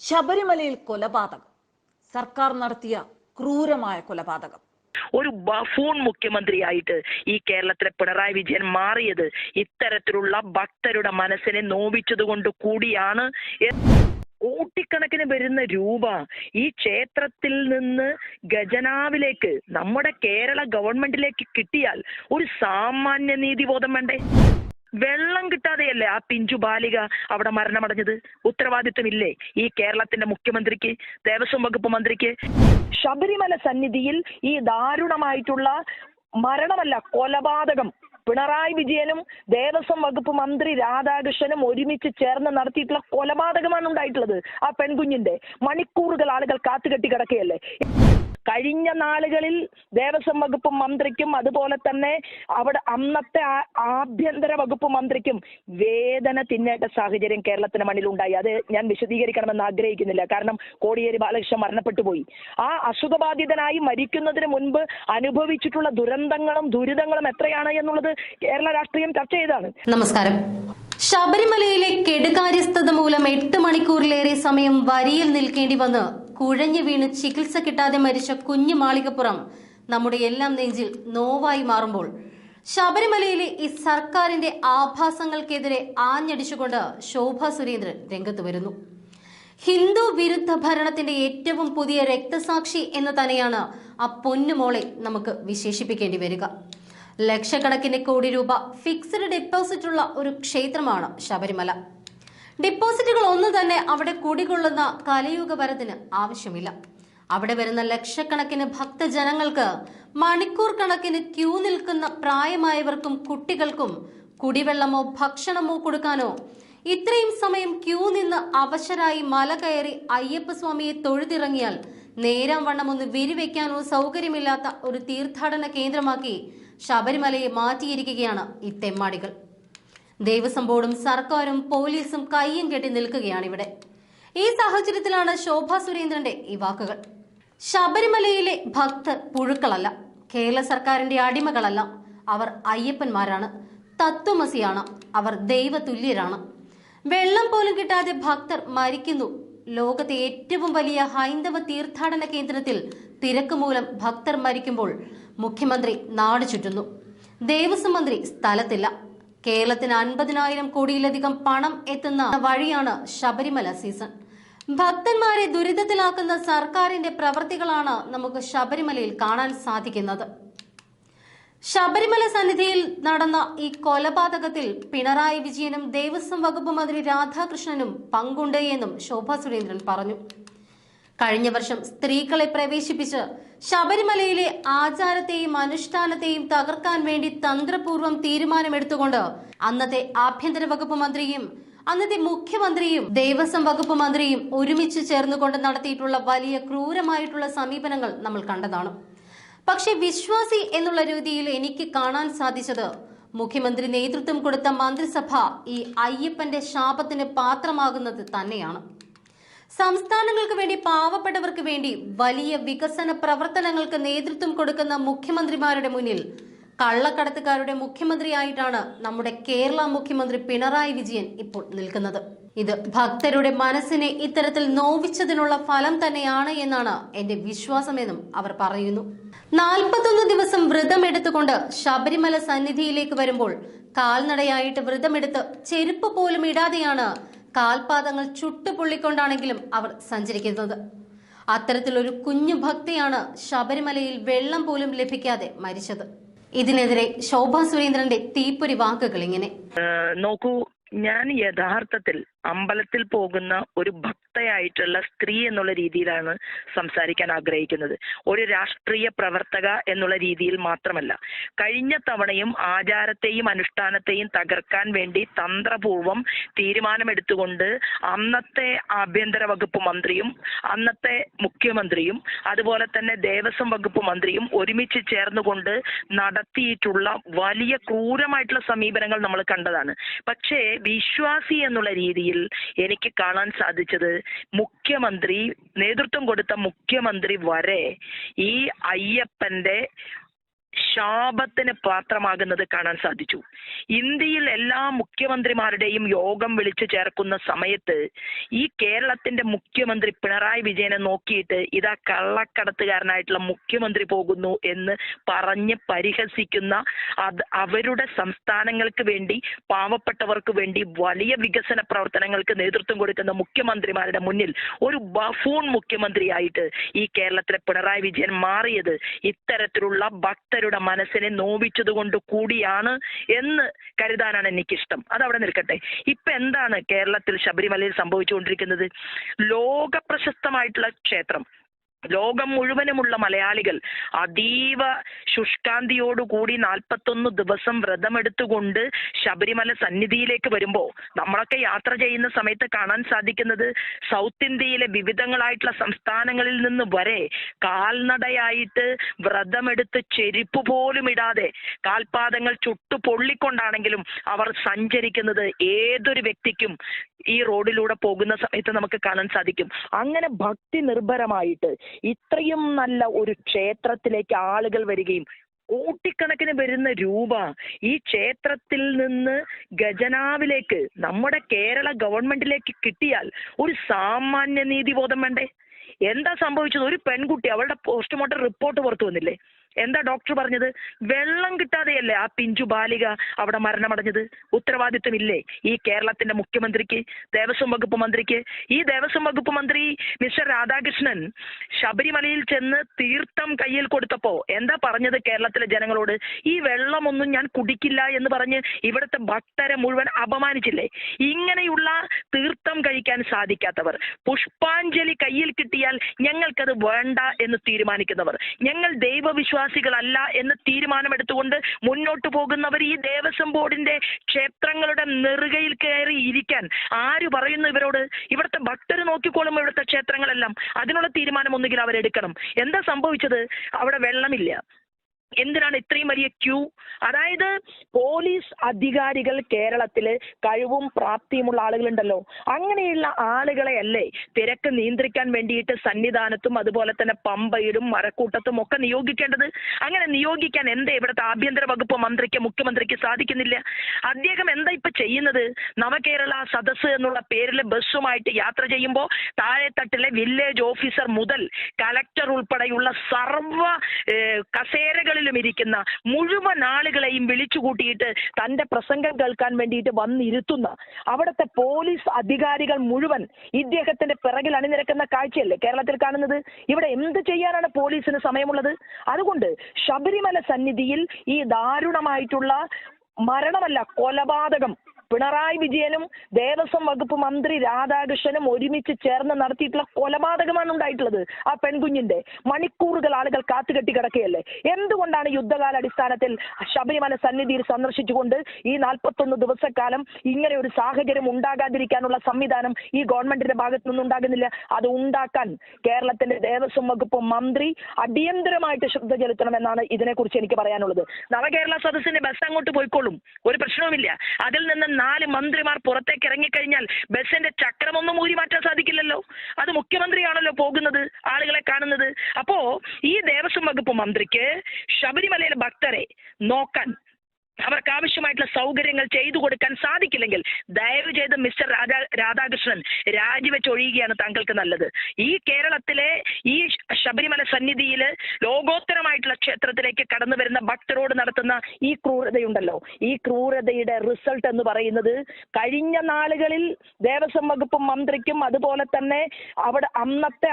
ശബരിമലയിൽ കൊലപാതകം. സർക്കാർ നടത്തിയ ക്രൂരമായ കൊലപാതകം. ഒരു ബഫൂൺ മുഖ്യമന്ത്രിയായിട്ട് ഈ കേരളത്തിലെ പിണറായി വിജയൻ മാറിയത് ഇത്തരത്തിലുള്ള ഭക്തരുടെ മനസ്സിനെ നോവിച്ചതുകൊണ്ട് കൂടിയാണ് കോട്ടിക്കണക്കിന് വരുന്ന രൂപ ഈ ക്ഷേത്രത്തിൽ നിന്ന് ഖജനാവിലേക്ക് നമ്മുടെ കേരള ഗവൺമെന്റിലേക്ക് കിട്ടിയാൽ ഒരു സാമാന്യ നീതിബോധം വേണ്ടേ? വെള്ളം കിട്ടാതെയല്ലേ ആ പിഞ്ചു ബാലിക അവിടെ മരണമടഞ്ഞത്? ഉത്തരവാദിത്വമില്ലേ ഈ കേരളത്തിന്റെ മുഖ്യമന്ത്രിക്ക് ദേവസ്വം വകുപ്പ് മന്ത്രിക്ക്? ശബരിമല സന്നിധിയിൽ ഈ ദാരുണമായിട്ടുള്ള മരണമല്ല കൊലപാതകം. പിണറായി വിജയനും ദേവസ്വം വകുപ്പ് മന്ത്രി രാധാകൃഷ്ണനും ഒരുമിച്ച് ചേർന്ന് നടത്തിയിട്ടുള്ള കൊലപാതകമാണ് ഉണ്ടായിട്ടുള്ളത് ആ പെൺകുഞ്ഞിന്റെ. മണിക്കൂറുകൾ ആളുകൾ കാത്തുകെട്ടി കിടക്കുകയല്ലേ? കഴിഞ്ഞ നാളുകളിൽ ദേവസ്വം വകുപ്പ് മന്ത്രിക്കും അതുപോലെ തന്നെ അവിടെ അന്നത്തെ ആഭ്യന്തര വകുപ്പ് മന്ത്രിക്കും വേദന തിന്നേണ്ട സാഹചര്യം കേരളത്തിന് മണ്ണിൽ ഉണ്ടായി അത് ഞാൻ വിശദീകരിക്കണമെന്ന് ആഗ്രഹിക്കുന്നില്ല. കാരണം കോടിയേരി ബാലകൃഷ്ണൻ മരണപ്പെട്ടു പോയി. ആ അസുഖബാധിതനായി മരിക്കുന്നതിന് മുൻപ് അനുഭവിച്ചിട്ടുള്ള ദുരന്തങ്ങളും ദുരിതങ്ങളും എത്രയാണ് എന്നുള്ളത് കേരള രാഷ്ട്രീയം ചർച്ച ചെയ്താണ് നമസ്കാരം. ശബരിമലയിലെ കെടുകാര്യസ്ഥത മൂലം എട്ട് മണിക്കൂറിലേറെ സമയം വരിയിൽ നിൽക്കേണ്ടി വന്ന് കുഴഞ്ഞു വീണ് ചികിത്സ കിട്ടാതെ മരിച്ച കുഞ്ഞു മാളികപ്പുറം നമ്മുടെ എല്ലാം നെഞ്ചിൽ നോവായി മാറുമ്പോൾ ശബരിമലയിലെ ഈ സർക്കാരിന്റെ ആഭാസങ്ങൾക്കെതിരെ ആഞ്ഞടിച്ചുകൊണ്ട് ശോഭ സുരേന്ദ്രൻ രംഗത്ത് വരുന്നു. ഹിന്ദു വിരുദ്ധ ഭരണത്തിന്റെ ഏറ്റവും പുതിയ രക്തസാക്ഷി എന്ന് തന്നെയാണ് ആ പൊന്നുമോളെ നമുക്ക് വിശേഷിപ്പിക്കേണ്ടി വരിക. ലക്ഷക്കണക്കിന് കോടി രൂപ ഫിക്സഡ് ഡെപ്പോസിറ്റ് ഉള്ള ഒരു ക്ഷേത്രമാണ് ശബരിമല. ഡിപ്പോസിറ്റുകൾ ഒന്നും തന്നെ അവിടെ കുടികൊള്ളുന്ന കലയുഗ വരത്തിന് ആവശ്യമില്ല. അവിടെ വരുന്ന ലക്ഷക്കണക്കിന് ഭക്തജനങ്ങൾക്ക് മണിക്കൂർ കണക്കിന് ക്യൂ നിൽക്കുന്ന പ്രായമായവർക്കും കുട്ടികൾക്കും കുടിവെള്ളമോ ഭക്ഷണമോ കൊടുക്കാനോ ഇത്രയും സമയം ക്യൂ നിന്ന് അവശരായി മല കയറി അയ്യപ്പസ്വാമിയെ തൊഴുതിറങ്ങിയാൽ നേരം വണ്ണം ഒന്ന് വിരിവെക്കാനോ സൗകര്യമില്ലാത്ത ഒരു തീർത്ഥാടന കേന്ദ്രമാക്കി ശബരിമലയെ മാറ്റിയിരിക്കുകയാണ് ഈ തെമ്മാടികൾ. ദേവസ്വം ബോർഡും സർക്കാരും പോലീസും കയ്യും കെട്ടി നിൽക്കുകയാണ് ഇവിടെ ഈ സാഹചര്യത്തിലാണ് ശോഭ സുരേന്ദ്രന്റെ ഈ വാക്കുകൾ. ശബരിമലയിലെ ഭക്തർ പുഴുക്കളല്ല കേരള സർക്കാരിന്റെ അടിമകളല്ല. അവർ അയ്യപ്പന്മാരാണ് തത്വമസിയാണ് അവർ ദൈവതുല്യരാണ്. വെള്ളം പോലും കിട്ടാതെ ഭക്തർ മരിക്കുന്നു. ലോകത്തെ ഏറ്റവും വലിയ ഹൈന്ദവ തീർത്ഥാടന കേന്ദ്രത്തിൽ തിരക്ക് മൂലം ഭക്തർ മരിക്കുമ്പോൾ മുഖ്യമന്ത്രി നാട് ചുറ്റുന്നു. ദേവസ്വം മന്ത്രി സ്ഥലത്തില്ല. കേരളത്തിന് അൻപതിനായിരം കോടിയിലധികം പണം എത്തുന്ന വഴിയാണ് ശബരിമല സീസൺ. ഭക്തന്മാരെ ദുരിതത്തിലാക്കുന്ന സർക്കാരിന്റെ പ്രവൃത്തികളാണ് നമുക്ക് ശബരിമലയിൽ കാണാൻ സാധിക്കുന്നത്. ശബരിമല സന്നിധിയിൽ നടന്ന ഈ കൊലപാതകത്തിൽ പിണറായി വിജയനും ദേവസ്വം വകുപ്പ് മന്ത്രി രാധാകൃഷ്ണനും പങ്കുണ്ട് എന്നും ശോഭാ സുരേന്ദ്രൻ പറഞ്ഞു. കഴിഞ്ഞ വർഷം സ്ത്രീകളെ പ്രവേശിപ്പിച്ച് ശബരിമലയിലെ ആചാരത്തെയും അനുഷ്ഠാനത്തെയും തകർക്കാൻ വേണ്ടി തന്ത്രപൂർവം തീരുമാനമെടുത്തുകൊണ്ട് അന്നത്തെ ആഭ്യന്തര വകുപ്പ് മന്ത്രിയും അന്നത്തെ മുഖ്യമന്ത്രിയും ദേവസ്വം വകുപ്പ് മന്ത്രിയും ഒരുമിച്ച് ചേർന്നുകൊണ്ട് നടത്തിയിട്ടുള്ള വലിയ ക്രൂരമായിട്ടുള്ള സമീപനങ്ങൾ നമ്മൾ കണ്ടതാണ്. പക്ഷെ വിശ്വാസി എന്നുള്ള രീതിയിൽ എനിക്ക് കാണാൻ സാധിച്ചത് മുഖ്യമന്ത്രി നേതൃത്വം കൊടുത്ത മന്ത്രിസഭ ഈ അയ്യപ്പന്റെ ശാപത്തിന് പാത്രമാകുന്നത് തന്നെയാണ്. സംസ്ഥാനങ്ങൾക്ക് വേണ്ടി പാവപ്പെട്ടവർക്ക് വേണ്ടി വലിയ വികസന പ്രവർത്തനങ്ങൾക്ക് നേതൃത്വം കൊടുക്കുന്ന മുഖ്യമന്ത്രിമാരുടെ മുന്നിൽ കള്ളക്കടത്തുകാരുടെ മുഖ്യമന്ത്രിയായിട്ടാണ് നമ്മുടെ കേരള മുഖ്യമന്ത്രി പിണറായി വിജയൻ ഇപ്പോൾ നിൽക്കുന്നത്. ഇത് ഭക്തരുടെ മനസ്സിനെ ഇത്തരത്തിൽ നോവിച്ചതിനുള്ള ഫലം തന്നെയാണ് എന്നാണ് എന്റെ വിശ്വാസമെന്നും അവർ പറയുന്നു. നാൽപ്പത്തൊന്ന് ദിവസം വ്രതമെടുത്തുകൊണ്ട് ശബരിമല സന്നിധിയിലേക്ക് വരുമ്പോൾ കാൽനടയായിട്ട് വ്രതമെടുത്ത് ചെരുപ്പ് പോലും ഇടാതെയാണ് കാൽപാദങ്ങൾ ചുട്ടുപൊള്ളിക്കൊണ്ടാണെങ്കിലും അവർ സഞ്ചരിക്കുന്നത്. അത്തരത്തിലൊരു കുഞ്ഞു ഭക്തിയാണ് ശബരിമലയിൽ വെള്ളം പോലും ലഭിക്കാതെ മരിച്ചത്. ഇതിനെതിരെ ശോഭാ സുരേന്ദ്രന്റെ തീപ്പൊരി വാക്കുകൾ ഇങ്ങനെ നോക്കൂ ഞാൻ യഥാർത്ഥത്തിൽ അമ്പലത്തിൽ പോകുന്ന ഒരു ഭക്തയായിട്ടുള്ള സ്ത്രീ എന്നുള്ള രീതിയിലാണ് സംസാരിക്കാൻ ആഗ്രഹിക്കുന്നത്. ഒരു രാഷ്ട്രീയ പ്രവർത്തക എന്നുള്ള രീതിയിൽ മാത്രമല്ല. കഴിഞ്ഞ തവണയും ആചാരത്തെയും അനുഷ്ഠാനത്തെയും തകർക്കാൻ വേണ്ടി തന്ത്രപൂർവം തീരുമാനമെടുത്തുകൊണ്ട് അന്നത്തെ ആഭ്യന്തര വകുപ്പ് മന്ത്രിയും അന്നത്തെ മുഖ്യമന്ത്രിയും അതുപോലെ തന്നെ ദേവസ്വം വകുപ്പ് മന്ത്രിയും ഒരുമിച്ച് ചേർന്നുകൊണ്ട് നടത്തിയിട്ടുള്ള വലിയ ക്രൂരമായിട്ടുള്ള സമീപനങ്ങൾ നമ്മൾ കണ്ടതാണ്. പക്ഷേ വിശ്വാസി എന്നുള്ള രീതിയിൽ എനിക്ക് കാണാൻ സാധിച്ചത് മുഖ്യമന്ത്രി നേതൃത്വം കൊടുത്ത മുഖ്യമന്ത്രി വരെ ഈ അയ്യപ്പന്റെ ശാപത്തിന് പാത്രമാകുന്നത് കാണാൻ സാധിച്ചു. ഇന്ത്യയിൽ എല്ലാ മുഖ്യമന്ത്രിമാരുടെയും യോഗം വിളിച്ചു ചേർക്കുന്ന സമയത്ത് ഈ കേരളത്തിന്റെ മുഖ്യമന്ത്രി പിണറായി വിജയനെ നോക്കിയിട്ട് ഇതാ കള്ളക്കടത്തുകാരനായിട്ടുള്ള മുഖ്യമന്ത്രി പോകുന്നു എന്ന് പറഞ്ഞ് പരിഹസിക്കുന്ന അത് അവരുടെ സംസ്ഥാനങ്ങൾക്ക് വേണ്ടി പാവപ്പെട്ടവർക്ക് വേണ്ടി വലിയ വികസന പ്രവർത്തനങ്ങൾക്ക് നേതൃത്വം കൊടുക്കുന്ന മുഖ്യമന്ത്രിമാരുടെ മുന്നിൽ ഒരു ബഫൂൺ മുഖ്യമന്ത്രിയായിട്ട് ഈ കേരളത്തിലെ പിണറായി വിജയൻ മാറിയത്. ഇത്തരത്തിലുള്ള ഭക്തരുടെ മനസ്സിനെ നോവിച്ചതുകൊണ്ട് കൂടിയാണ് എന്ന് കരുതാനാണ് എനിക്കിഷ്ടം. അവിടെ നിൽക്കട്ടെ. ഇപ്പൊ എന്താണ് കേരളത്തിൽ ശബരിമലയിൽ സംഭവിച്ചുകൊണ്ടിരിക്കുന്നത്? ലോക പ്രശസ്തമായിട്ടുള്ള ക്ഷേത്രം. ലോകം മുഴുവനുമുള്ള മലയാളികൾ അതീവ ശുഷ്കാന്തിയോടുകൂടി നാൽപ്പത്തൊന്ന് ദിവസം വ്രതമെടുത്തുകൊണ്ട് ശബരിമല സന്നിധിയിലേക്ക് വരുമ്പോൾ നമ്മളൊക്കെ യാത്ര ചെയ്യുന്ന സമയത്ത് കാണാൻ സാധിക്കുന്നത് സൗത്ത് ഇന്ത്യയിലെ വിവിധങ്ങളായിട്ടുള്ള സംസ്ഥാനങ്ങളിൽ നിന്ന് വരെ കാൽനടയായിട്ട് വ്രതമെടുത്ത് ചെരുപ്പ് പോലും ഇടാതെ കാൽപാദങ്ങൾ ചുട്ടു പൊള്ളിക്കൊണ്ടാണെങ്കിലും അവർ സഞ്ചരിക്കുന്നത് ഏതൊരു വ്യക്തിക്കും ഈ റോഡിലൂടെ പോകുന്ന സമയത്ത് നമുക്ക് കാണാൻ സാധിക്കും. അങ്ങനെ ഭക്തി നിർഭരമായിട്ട് ഇത്രയും നല്ല ഒരു ക്ഷേത്രത്തിലേക്ക് ആളുകൾ വരികയും കോട്ടിക്കണക്കിന് വരുന്ന രൂപ ഈ ക്ഷേത്രത്തിൽ നിന്ന് ഖജനാവിലേക്ക് നമ്മുടെ കേരള ഗവൺമെന്റിലേക്ക് കിട്ടിയാൽ ഒരു സാമാന്യ നീതിബോധം വേണ്ടേ? എന്താ സംഭവിച്ചത്? ഒരു പെൺകുട്ടി അവളുടെ പോസ്റ്റ്മോർട്ടം റിപ്പോർട്ട് പുറത്തു വന്നില്ലേ? എന്താ ഡോക്ടർ പറഞ്ഞത്? വെള്ളം കിട്ടാതെയല്ലേ ആ പിഞ്ചു ബാലിക അവിടെ മരണമടഞ്ഞത്? ഉത്തരവാദിത്വമില്ലേ ഈ കേരളത്തിന്റെ മുഖ്യമന്ത്രിക്ക് ദേവസ്വം വകുപ്പ് മന്ത്രിക്ക്? ഈ ദേവസ്വം വകുപ്പ് മന്ത്രി മിസ്റ്റർ രാധാകൃഷ്ണൻ ശബരിമലയിൽ ചെന്ന് തീർത്ഥം കയ്യിൽ കൊടുത്തപ്പോ എന്താ പറഞ്ഞത് കേരളത്തിലെ ജനങ്ങളോട്? ഈ വെള്ളമൊന്നും ഞാൻ കുടിക്കില്ല എന്ന് പറഞ്ഞ് ഇവിടുത്തെ ഭക്തരെ മുഴുവൻ അപമാനിച്ചില്ലേ? ഇങ്ങനെയുള്ള തീർത്ഥം കഴിക്കാൻ സാധിക്കാത്തവർ പുഷ്പാഞ്ജലി കയ്യിൽ കിട്ടിയാൽ ഞങ്ങൾക്കത് വേണ്ട എന്ന് തീരുമാനിക്കുന്നവർ ഞങ്ങൾ ദൈവവിശ്വാസികളല്ല എന്ന് തീരുമാനമെടുത്തുകൊണ്ട് മുന്നോട്ട് പോകുന്നവർ ഈ ദേവസ്വം ബോർഡിന്റെ ക്ഷേത്രങ്ങളുടെ നെറുകയിൽ കയറി ഇരിക്കാൻ ആര് പറയുന്നു ഇവരോട്? ഇവിടുത്തെ ഭക്തർ നോക്കിക്കോളും ഇവിടുത്തെ ക്ഷേത്രങ്ങളെല്ലാം. അതിനുള്ള തീരുമാനം ഒന്നുകിൽ അവരെടുക്കണം. എന്താ സംഭവിച്ചത്? അവിടെ വെള്ളമില്ല. എന്തിനാണ് ഇത്രയും വലിയ ക്യൂ? അതായത് പോലീസ് അധികാരികൾ കേരളത്തിൽ കഴിവും പ്രാപ്തിയുമുള്ള ആളുകളുണ്ടല്ലോ. അങ്ങനെയുള്ള ആളുകളെ അല്ലേ തിരക്ക് നിയന്ത്രിക്കാൻ വേണ്ടിയിട്ട് സന്നിധാനത്തും അതുപോലെ തന്നെ പമ്പയിലും മരക്കൂട്ടത്തും ഒക്കെ നിയോഗിക്കേണ്ടത്? അങ്ങനെ നിയോഗിക്കാൻ എന്താ ഇവിടുത്തെ ആഭ്യന്തര വകുപ്പ് മന്ത്രിക്ക് മുഖ്യമന്ത്രിക്ക് സാധിക്കുന്നില്ല? അദ്ദേഹം എന്താ ഇപ്പൊ ചെയ്യുന്നത്? നവകേരള സദസ് എന്നുള്ള പേരിൽ ബസ്സുമായിട്ട് യാത്ര ചെയ്യുമ്പോൾ താഴെത്തട്ടിലെ വില്ലേജ് ഓഫീസർ മുതൽ കലക്ടർ ഉൾപ്പെടെയുള്ള സർവ ഏഹ്, കസേരകളിലും ഇരിക്കുന്ന മുഴുവൻ ആളുകളെയും വിളിച്ചു കൂട്ടിയിട്ട് തന്റെ പ്രസംഗം കേൾക്കാൻ വേണ്ടിയിട്ട് വന്നിരുത്തുന്ന അവിടുത്തെ പോലീസ് അധികാരികൾ മുഴുവൻ ഇദ്ദേഹത്തിന്റെ പിറകിൽ അണിനിരക്കുന്ന കാഴ്ചയല്ലേ കേരളത്തിൽ കാണുന്നത്? ഇവിടെ എന്ത് ചെയ്യാനാണ് പോലീസിന് സമയമുള്ളത്? അതുകൊണ്ട് ശബരിമല സന്നിധിയിൽ ഈ ദാരുണമായിട്ടുള്ള മരണമല്ല കൊലപാതകം പിണറായി വിജയനും ദേവസ്വം വകുപ്പ് മന്ത്രി രാധാകൃഷ്ണനും ഒരുമിച്ച് ചേർന്ന് നടത്തിയിട്ടുള്ള കൊലപാതകമാണ് ഉണ്ടായിട്ടുള്ളത് ആ പെൺകുഞ്ഞിന്റെ. മണിക്കൂറുകൾ ആളുകൾ കാത്തുകെട്ടി കിടക്കുകയല്ലേ? എന്തുകൊണ്ടാണ് യുദ്ധകാല അടിസ്ഥാനത്തിൽ ശബരിമല സന്നിധിയിൽ സന്ദർശിച്ചുകൊണ്ട് ഈ നാൽപ്പത്തൊന്ന് ദിവസക്കാലം ഇങ്ങനെ ഒരു സാഹചര്യം ഉണ്ടാകാതിരിക്കാനുള്ള സംവിധാനം ഈ ഗവൺമെന്റിന്റെ ഭാഗത്തു നിന്ന് ഉണ്ടാകുന്നില്ല? അത് ഉണ്ടാക്കാൻ കേരളത്തിന്റെ ദേവസ്വം വകുപ്പ് മന്ത്രി അടിയന്തരമായിട്ട് ശ്രദ്ധ ചെലുത്തണമെന്നാണ് ഇതിനെക്കുറിച്ച് എനിക്ക് പറയാനുള്ളത്. നവകേരള സദസ്സിന്റെ ബസ് അങ്ങോട്ട് പോയിക്കോളും. ഒരു പ്രശ്നവുമില്ല. അതിൽ നിന്ന് നാല് മന്ത്രിമാർ പുറത്തേക്ക് ഇറങ്ങിക്കഴിഞ്ഞാൽ ബസ്സിന്റെ ചക്രമൊന്നും ഊരി മാറ്റാൻ സാധിക്കില്ലല്ലോ. അത് മുഖ്യമന്ത്രിയാണല്ലോ പോകുന്നത് ആളുകളെ കാണുന്നത്. അപ്പോ ഈ ദേവസ്വം വകുപ്പ് മന്ത്രിക്ക് ശബരിമലയിലെ ഭക്തരെ നോക്കാൻ അവർക്ക് ആവശ്യമായിട്ടുള്ള സൗകര്യങ്ങൾ ചെയ്തു കൊടുക്കാൻ സാധിക്കില്ലെങ്കിൽ ദയവ് ചെയ്ത് മിസ്റ്റർ രാധാ രാധാകൃഷ്ണൻ രാജിവെച്ച് ഒഴിയുകയാണ് താങ്കൾക്ക് നല്ലത്. ഈ കേരളത്തിലെ ഈ ശബരിമല സന്നിധിയിൽ ലോകോത്തരമായിട്ടുള്ള ക്ഷേത്രത്തിലേക്ക് കടന്നു വരുന്ന ഭക്തരോട് നടത്തുന്ന ഈ ക്രൂരതയുണ്ടല്ലോ. ഈ ക്രൂരതയുടെ റിസൾട്ട് എന്ന് പറയുന്നത് കഴിഞ്ഞ നാളുകളിൽ ദേവസ്വം വകുപ്പ് മന്ത്രിക്കും അതുപോലെ തന്നെ അവിടെ അന്നത്തെ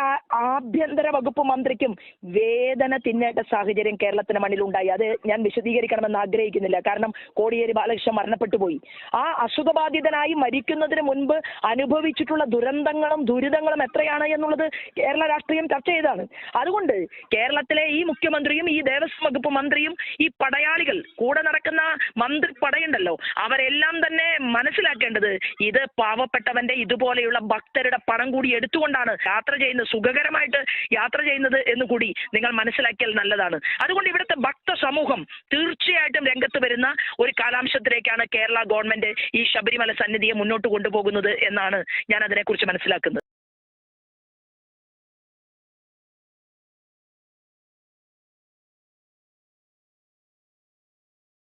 ആഭ്യന്തര വകുപ്പ് മന്ത്രിക്കും വേദന തിന്നേണ്ട സാഹചര്യം കേരളത്തിന് മണ്ണിലുണ്ടായി. അത് ഞാൻ വിശദീകരിക്കണമെന്ന് ആഗ്രഹിക്കുന്നില്ല. കാരണം കോടിയേരി ബാലകൃഷ്ണൻ മരണപ്പെട്ടു പോയി. ആ അസുഖബാധിതനായി മരിക്കുന്നതിന് മുൻപ് അനുഭവിച്ചിട്ടുള്ള ദുരന്തങ്ങളും ദുരിതങ്ങളും എത്രയാണ് എന്നുള്ളത് കേരള രാഷ്ട്രീയം ചർച്ച ചെയ്താണ് അതുകൊണ്ട് കേരളത്തിലെ ഈ മുഖ്യമന്ത്രിയും ഈ ദേവസ്വം വകുപ്പ് മന്ത്രിയും ഈ പടയാളികൾ കൂടെ നടക്കുന്ന മന്ത്രി പടയുണ്ടല്ലോ അവരെല്ലാം തന്നെ മനസ്സിലാക്കേണ്ടത് ഇത് പാവപ്പെട്ടവന്റെ ഇതുപോലെയുള്ള ഭക്തരുടെ പണം കൂടി എടുത്തുകൊണ്ടാണ് യാത്ര ചെയ്യുന്നത് സുഖകരമായിട്ട് യാത്ര ചെയ്യുന്നത് എന്ന് കൂടി നിങ്ങൾ മനസ്സിലാക്കിയാൽ നല്ലതാണ്. അതുകൊണ്ട് ഇവിടുത്തെ ഭക്ത സമൂഹം തീർച്ചയായിട്ടും രംഗത്ത് വരുന്ന ഒരു കാലാംശത്തിലേക്കാണ് കേരള ഗവൺമെന്റ് ഈ ശബരിമല സന്നിധിയെ മുന്നോട്ട് കൊണ്ടുപോകുന്നത് എന്നാണ് ഞാൻ അതിനെക്കുറിച്ച് മനസ്സിലാക്കുന്നത്.